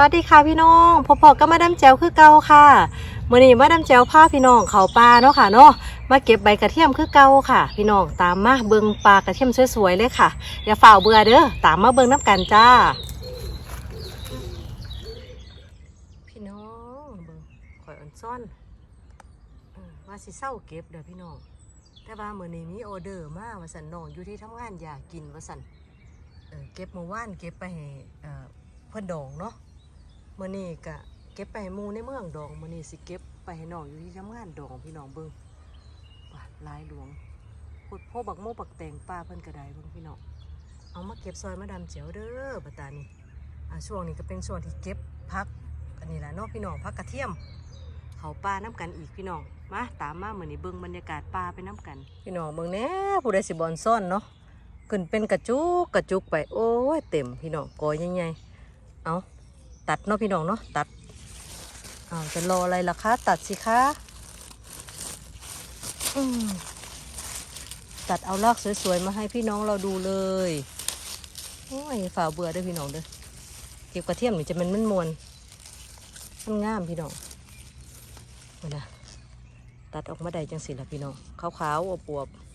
วัสดีค่ะพี่น้องพบๆกับมาดามแจวคือเก่าค่ะมื้อนี้มาดามแจวพาพี่น้องเขาปลาเนาะค่ะเนาะมาเก็บใบกระเทียมคือเก่าค่ะ พี่น้องตามมาเบิ่งปลากระเทียมสวยๆเลยค่ะ อย่าฝ่าเบื่อเด้อตามมาเบิ่งน้ำกันจ้า พี่น้องเบิงข่อยอ่อนซ่อนว่าสิเศร้าเก็บเด้อพี่น้องแต่ว่ามื้อนี้มีออเดอร์มาว่าสันน้องอยู่ที่ทำงานอยากกินว่าสันเก็บเมื่อวานเก็บไปให้เอ่อนดองเนาะ มื้อนี้ก็เก็บไปให้มูในเมืองดองมื้อนี้สิเก็บไปให้น้องอยู่ที่ทำงานดองพี่น้องเบิ่งว่าลายหลวงพุดโพบักโมบักแตงป้าเพิ่นก็ไดเบิ่งพี่น้องเอามาเก็บซอยมาดามเจียวเด้อบัดตานี้อ่าช่วงนี้ก็เป็นช่วงที่เก็บพักอันนี้แหละเนาะพี่น้องพักกระเทียม เขาป่าน้ำกันอีกพี่น้องมาตามมาเหมือนนี้เบิ่งบรรยากาศป่าไปน้ำกัน พี่น้องเบิ่งแน่ผู้ใดสิบอลซ่อนเนาะขึ้นเป็นกระจุกกระจุกไปโอ้ยเต็มพี่น้องกอยใหญ่ๆเอา ตัดเนาะพี่น้องเนาะตัดเอาจะรออะไรล่ะคะตัดสิคะตัดเอาลากสวยๆมาให้พี่น้องเราดูเลยโอ้ยฝ่าเบื่อเด้วยพี่น้องเด้อเก็บกระเทียมหนี่จะมันมันมวนมันงามพี่น้องนี่นะตัดออกมาได้จังสิละพี่น้องขาวๆอวบๆ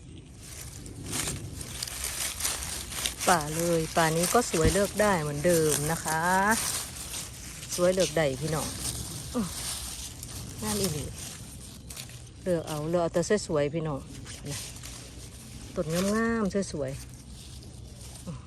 ป่าเลย ป่านี้ก็สวยเลือกได้เหมือนเดิมนะคะ สวยเลือกได้พี่น้องงามอีหลีเลือกเอาเลือกเอาแต่สวยๆพี่น้องนะต้นงามๆสวยๆอื้อ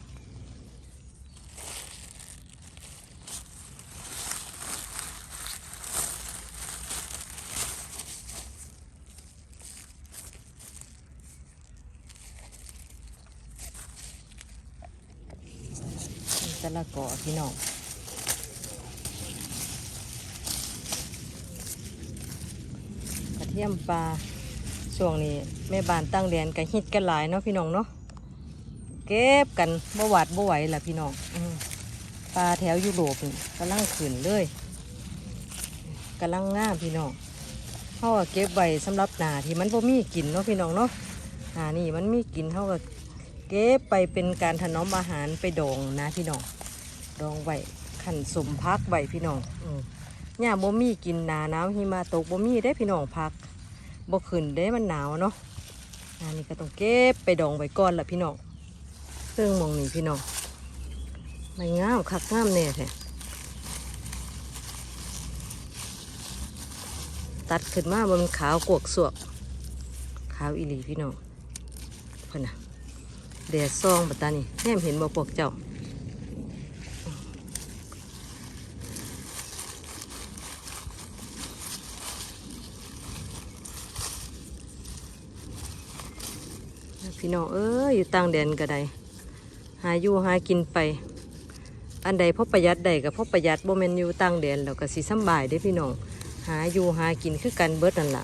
แต่ละกอพี่น้อง กระ เทียมปลาช่วงนี้แม่บ้านตั้งแดนกันฮิตกันหลายเนาะพี่น้องเนาะเก็บกันบ่หวาดบ่ไหวล่ะพี่น้องอปลาแถวยุโรปนี่กำลังขึ้นเลยกำลังง่ามพี่น้องเขาก็เก็บไว้สำหรับหนาที่มันบ่มีกินเนาะพี่น้องเนาะหานี่มันมีกินเขาก็เก็บไปเป็นการถนอมอาหารไปดองนะพี่น้องดองไว้ขันสมพักไว้พี่น้องอืมเนี่ยบ่มีกินหนาหนาวหิมะตกบ่มีได้พี่น้องพัก บ่ขึ้นได้มันหนาวเนาะอันนี้ก็ต้องเก็บไปดองไว้ก่อนละพี่น้องเรื่องมองนี่พี่น้องไม่งามคักงามแน่แท้ตัดขึ้นมาบนขาวกวกสวก ขาวอีหลีพี่น้องพ่นน่ะแดดซองบัตานี่แนมเห็นบ่พวกเจ้า พี่น้องเอ้ยอยู่ต่างแดนก็ได้หาอยู่หากินไป อันใดพอประหยัดใดกับพอประหยัดโบ่แม่นอยู่ต่างแดนแล้วก็สิสำบายเด้พี่น้องหาอยู่หากินคือกันเบิดนั่นล่ะ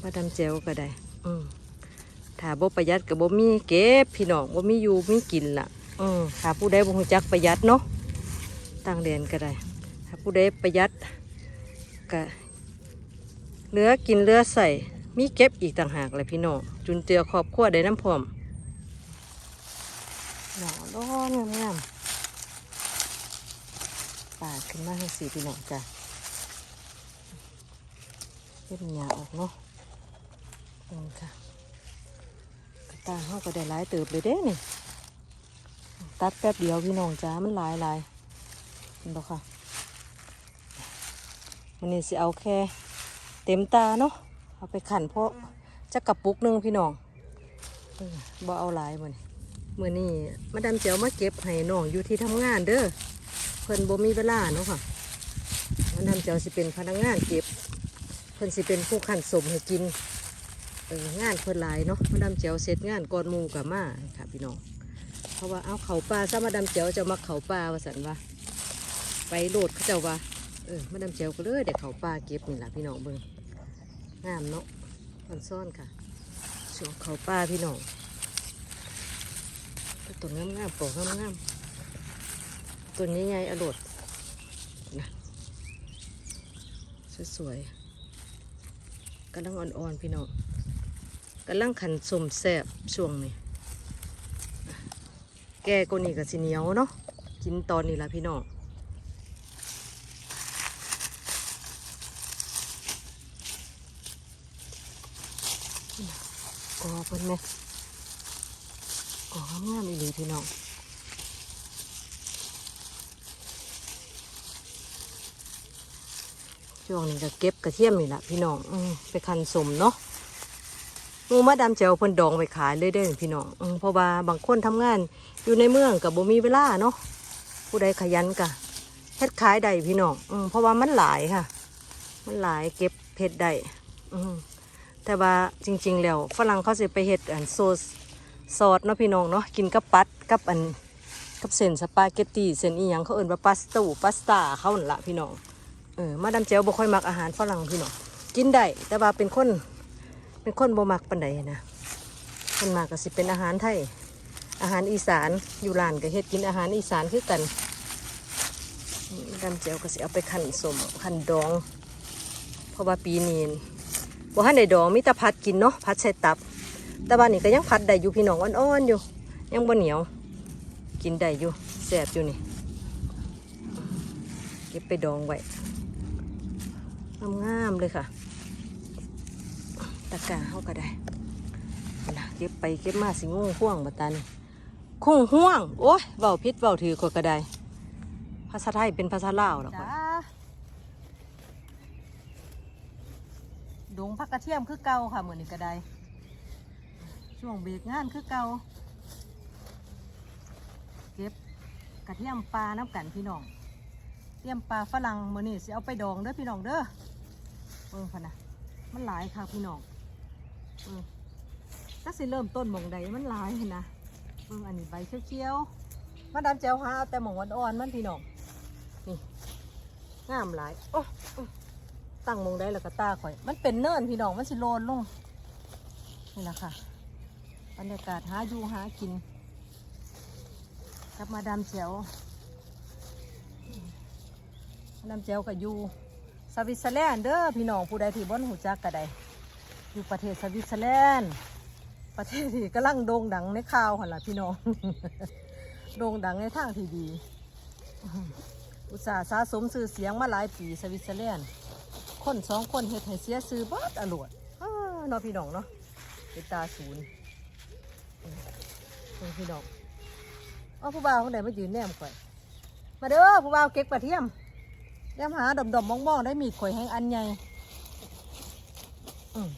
มาดำแจวก็ได้อืมถ้าบ่ประหยัดก็บ่มีเก็บพี่น้องบ่มีอยู่มีกินล่ะอืมถ้าผู้ใดบ่รู้จักประหยัดเนาะต่างแดนก็ได้ ถ้าผู้ใดประหยัดก็เหลือกินเหลือใส่ มีเก็บอีกต่างหากเลยพี่น้องจุนเจือครอบครัวได้น้ำพร้อมหน่อร้อนงามงามๆปาดขึ้นมาให้สีพี่น้องจ้ะเล็บหยาออกเนาะนี่ค่ะกระตายเขาก็ได้หลายเติบเลยเด้นี่ตัดแป๊บเดียวพี่น้องจ้ามันหลายหลายเห็นบ่ค่ะวันนี้สิเอาแค่เต็มตาเนาะ เอาไปขันเพราะจะกระปุกนึงพี่น้องเออบ่เอาหลายมันเมื่อนี้มาดามเจียวมาเก็บให้น้องอยู่ที่ทำงานเด้อเพิ่นบ่มีเวลาเนาะค่ะมาดามเจียวสิเป็นพนักงานเก็บ เพิ่นสิเป็นผู้ขันสมให้กินเอองานเพิ่นหลายเนาะมาดามเจียวเสร็จงานก่อนมูกับมาค่ะพี่น้องเพราะว่าเอาเขาปลาซะมาดามเจียวจะมาเขาปลาว่าสันว่าไปโหลดเขาเจ้าว่าเออมาดามเจียวก็เลยเด็กเขาปลาเก็บนี่แหละพี่น้องเบิ่ง งามเนาะมันซ่อนค่ะช่วงเขาป้าพี่น้องตัวงามงามๆปอกงามงามๆตัวนี้ไงอรดนะสวยๆกำลังอ่อนๆพี่น้องกำลังขันสมแสบช่วงนี้แก่กว่านี้ก็สิเหนียวเนาะกินกินตอนนี้ละพี่น้อง กอเพิ่นไหมกองามอีหลีพี่น้องช่วงนี้ก็เก็บกระเทียมนี่แหละพี่น้องอไปคันสมเนาะหมูมาดามเจียวเพิ่นดองไปขายเลยเด้อพี่น้องอเพราะว่าบางคนทำงานอยู่ในเมืองกับบ่มีเวลาเนาะผู้ใดขยันกะเฮ็ดขายได้พี่น้องอเพราะว่ามันหลายค่ะ มันหลายเก็บเผ็ดได้อื แต่ว่าจริง ๆ แล้วฝรั่งเขาสิไปเฮ็ดอันโซสซอสเนาะพี่น้องเนาะกินกับปัดกับอันกับเส้นสปาเกตตีเส้นอีหยังเขาเอิ้นว่าปาสตูปาสต้าเขานั่นละพี่น้องเออมาดามเจียวบ่ค่อยมักอาหารฝรั่งพี่น้องกินได้แต่ว่าเป็นคนเป็นคนบ่มักปานใดนะคนมากก็สิเป็นอาหารไทย อาหารอีสานอยู่ร้านก็เฮ็ดกินอาหารอีสานคือกันนี่มาดามเจียวก็สิเอาไปคั่นสมคั่นดอง เพราะว่าปีนี้ บ่ทันได้ดองมีแต่พัดกินเนาะพัดใส่ตับ แต่ว่านนี่ก็ยังพัดได้อยู่พี่น้องอ่อนๆอยู่ ยังบ่เหนียว กินได้อยู่แซ่บอยู่นี่เก็บไปดองไว้งามๆเลยค่ะ ตะกร้าเขาก็ได้นะเก็บไปเก็บมาสิงงห่วงบัตานี่คงห่วง โอ้ยเบาพิษเบาถือกว่าก็ได้ภาษาไทยเป็นภาษาลาวหรอกจ้า ดงพักกระเทียมคือเก่าค่ะเหมือนนี้ก็ได้ ช่วงเบรกงานคือเก่าเก็บกระเทียมปลาน้ำกันพี่น้องเตรียมปลาฝรั่งมือนี้สิเอาไปดองเด้อพี่น้องเด้อเออพะนะมันหลายค่ะพี่น้องเออถ้าสิเริ่มต้นหมองใดมันหลายนะเอออันนี้ใบเขียวๆมาดามแจวหาเอาแต่หมองอ่อนๆมันพี่น้องนี่งามหลายโอ้ ตั้งมองใดแล้วก็ตาข่อย มันเป็นเนินพี่น้องมันสิโลนลงนี่แหละค่ะบรรยากาศหาอยู่หากินกับมาดามแจวน้ำเจลกับยูสวิตเซอร์แลนด์เด้อพี่น้องผู้ใดที่บ่นหูจักก็ได้อยู่ประเทศสวิตเซอร์แลนด์ประเทศที่กำลังโด่งดังในข่าวหันล่ะพี่น้องโด่งดังในทางที่ดี อุตสาห์สะสมชื่อเสียงมาหลายปีสวิตเซอร์แลนด์ คนสองคนเฮ็ดให้เสียชื่อบิดอรวดเนาะพี่น้องเนาะเป็นตาศูนย์อืมเออพี่น้องเอ๋อผู้บ่าวคนใดมายืนแนมก่อย มาเด้อผู้บ่าวเก็กกระเทียมแย้มหาดมดมมองมองได้มีข่อยแห้งอันใหญ่อืม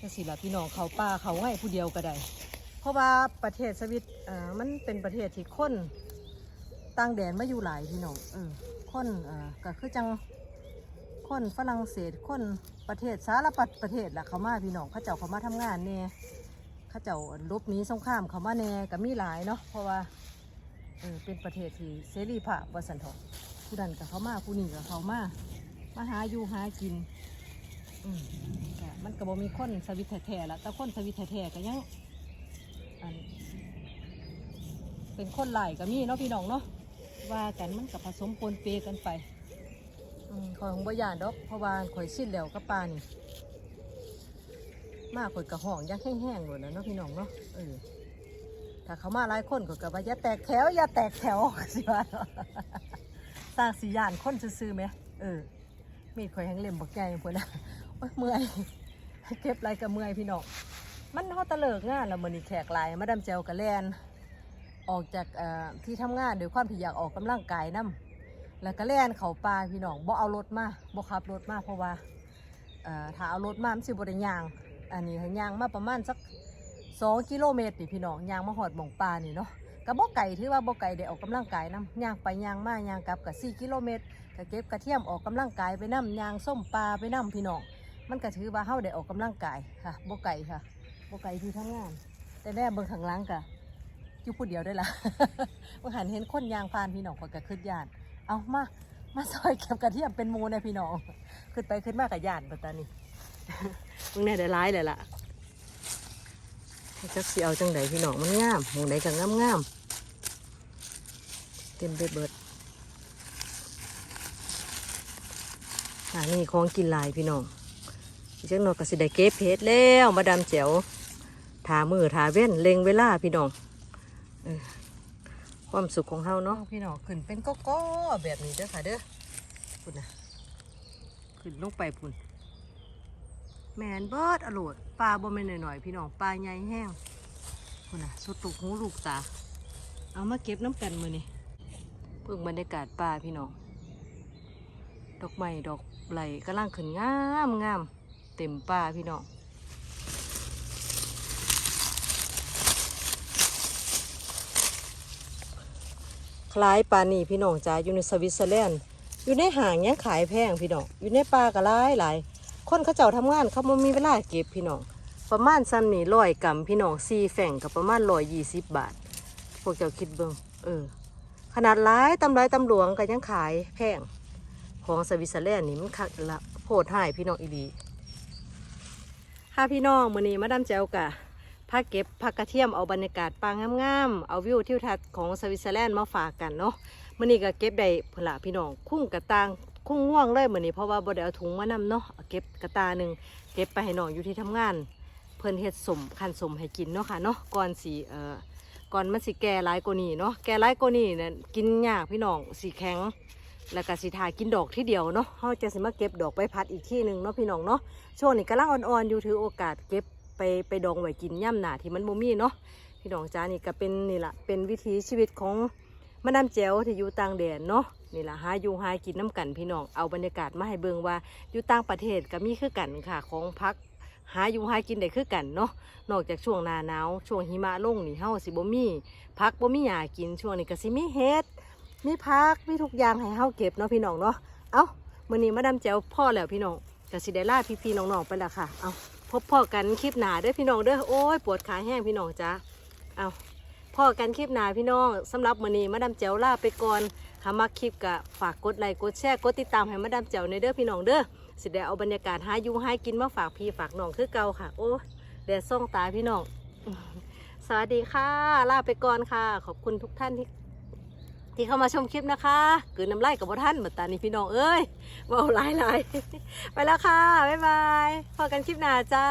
จะสิละพี่น้องเขาป่าเขาให้ผู้เดียวก็ได้ เพราะว่าประเทศสวิตอ่อมันเป็นประเทศที่คนต่างแดนมาอยู่หลายพี่น้องเออ คนอ่อก็คือจังคนฝรั่งเศสคนประเทศสารพัดประเทศละเขามาพี่น้องเขาเจ้าเขามาทำงานเนี่ยเขาเจ้าลบนี้สงครามเขามาแน่ก็มีหลายเนาะเพราะว่าเออเป็นประเทศที่เสรีภาพวสันทองผู้ดันกับเขามาผู้นี้กับเขามามาหาอยู่หากินอืมมันก็บ่มีคนสวิตแท้ๆละแต่คนสวิตแท้ๆก็ยังอันเป็นคนหลายก็มีเนาะพี่น้องเนาะ ว่ากันมันกับผสมปนเปกันไปอข่อยของบ่ยานดอกเพราะว่าข่อยสิ้นแล้วกับปลานี่ มาข่อยกระห้องยังแห้งๆหมดแล้วเนาะพี่น้องเนาะเออถ้าเขามาหลายคนก็กว่าอย่าแตกแถวอย่าแตกแถวสิว่านสร้างสียานคนซื่อๆไหมเออมีดข่อยแห้งเล่มบักใหญ่พวกนะโอ๊ยเมื่อยเก็บไรกับเมื่อยพี่น้องมันฮอดตะเลิกงานแล้วมื้อนี้แขกหลายมาดำเจลกับแลน ออกจากที่ทำงานด้วยความที่อยากออกกำลังกายนํแล้วก็แล่นเขาป่าพี่น้องบ่เอารถมาบ่ขับรถมาเพราะว่าถ้าเอารถมามันสิบ่ได้ยาง อันนี้ยางมาประมาณสักสองกิโลเมตรนี่พี่น้องยางมาหอดหมองปลานี่เนาะกับบ่ไก่ถือว่าบ่ไก่ได้ออกกำลังกายนํย่างไปยางมายางกลับกับสี่กิโลเมตรก็เก็บกระเทียมออกกำลังกายไปนํย่างส้มปลาไปนํพี่น้องมันก็ถือว่าเฮาได้ออกกำลังกายค่ะบ่ไก่ค่ะบ่ไก่ที่ทำงาน แต่แน่เบิ่งข้างหลังก็ อยู่ผู้เดียวได้ละเมื่อหันเห็นคนยางพานพี่น้องก็กระคืดยาน เอามา มาซอยเก็บกระเทียมเป็นมูเนี่ยพี่น้อง ขึ้นไปขึ้นมากับยานปัตตานีมึงแน่ได้ร้ายเลยล่ะจักสิเอาจังไดพี่น้องมันงามหมองใดก็งามงามเต็มไปเบิดอ่านี่ของกินลายพี่น้องอีกจังหนอยก็สิได้เก็บเพชรแล้วมาดามแจ๋วทามือทาเว้นเล็งเวลาพี่น้อง เออความสุขของเฮาเนาะพี่น้องขึ้นเป็นก้อๆแบบนี้เด้อค่ะเด้อพุ่นนะขึ้นลงไปพุ่นแมนเบิร์ดอโลดปลาบ่แม่นหน่อยๆพี่น้องปลาใหญ่แห้งพุ่นนะสุดตุกหูลูกตา เอามาเก็บน้ำกันมือนี่เพิ่งบรรยากาศป่าพี่น้องดอกไม้ดอกไหลกำลังขึ้นงามงามเต็มป่าพี่น้อง คล้ายปลานีพี่น้องจ้าอยู่ในสวิตเซอร์แลนด์อยู่ในห่างยังขายแพงพี่น้องอยู่ในป่าก็หลายหลายคนเขาเจ้าทำงานเขาบ่มีเวลาเก็บพี่น้องประมาณซ้ำนี่ร้อยกรัมพี่น้องสี่แฝงกับประมาณร้อยยี่สิบบาท พวกเจ้าคิดเบิ่งเออ ขนาดร้ายตำไรตำหลวงก็ยังขายแพงของสวิตเซอร์แลนด์นี่มันคักละโพดหายพี่น้องอีดีถ้าพี่น้องมื้อนี้มาดามแจวกะ พาเก็บผักกระเทียมเอาบรรยากาศปางงามๆเอาวิวทิวทัศน์ของสวิตเซอร์แลนด์มาฝากกันเนาะมื้อนี้ก็เก็บได้พละพี่น้องคุ้งกระตางคุ้งง่วงเลยมื้อนี้เพราะว่าบ่ได้เอาถุงมานำเนาะเก็บกระตาหนึ่งเก็บไปให้น้องอยู่ที่ทำงาน เพิ่นเฮ็ดสมคันสมให้กินเนาะค่ะเนาะก่อนสิเอ่อก่อนมันสิแก่หลายกว่านี้เนาะแก่หลายกว่านี้เนี่ยกินยากพี่น้องสิแข็งแล้วก็สิทากินดอกที่เดียวเนาะเฮาจะสิมาเก็บดอกไปพัดอีกที่หนึ่งเนาะพี่น้องเนาะช่วงนี้กำลังอ่อนๆอยู่ถือโอกาสเก็บ ไปไปดองไว้กินย่ำหนาที่มันบ่มีเนาะพี่น้องจ้านี่ก็เป็นนี่ละเป็นวิถีชีวิตของมาดามแจ๋วที่อยู่ต่างแดนเนาะนี่ละหาอยู่หากินน้ำกันพี่น้องเอาบรรยากาศมาให้เบิ่งว่าอยู่ต่างประเทศก็มีคือกันค่ะของพักหาอยู่หากินได้คือกันเนาะนอกจากช่วงหน้าหนาวช่วงหิมะลงนี่เฮาสิบ่มีพักบ่มีหญ้ากินช่วงนี้ก็สิมีเห็ดมีพักมีทุกอย่างให้เฮาเก็บเนาะพี่น้องเนาะเอ้ามื้อนี้มาดามแจ๋วพ่อแล้วพี่น้องก็สิได้ลาพี่ๆน้องๆไปละค่ะ เอ้า พบพ่อกันคลิปหนาเด้อพี่น้องเด้อโอ้ยปวดขาแห้งพี่น้องจ้าเอาพ่อกันคลิปหนาพี่น้องสำหรับมื้อนี้มาดามแจ๋วลาไปก่อนถ้ามักคลิปก็ฝากกดไลค์กดแชร์กดติดตามให้มาดามแจ๋วในเด้อพี่น้องเด้อสิได้เอาบรรยากาศหาอยู่หากินมาฝากพี่ฝากน้องคือเก่าค่ะ โอ้แดดส่องตาพี่น้องสวัสดีค่ะ ลาไปก่อนค่ะ ขอบคุณทุกท่านที่ ที่เข้ามาชมคลิปนะคะเกินน้ำไล่กับบท่านเหมือนตานี้พี่น้องเอ้ยว้าหลายๆไปแล้วค่ะ บ๊ายบายพอกันคลิปหน้าจ้า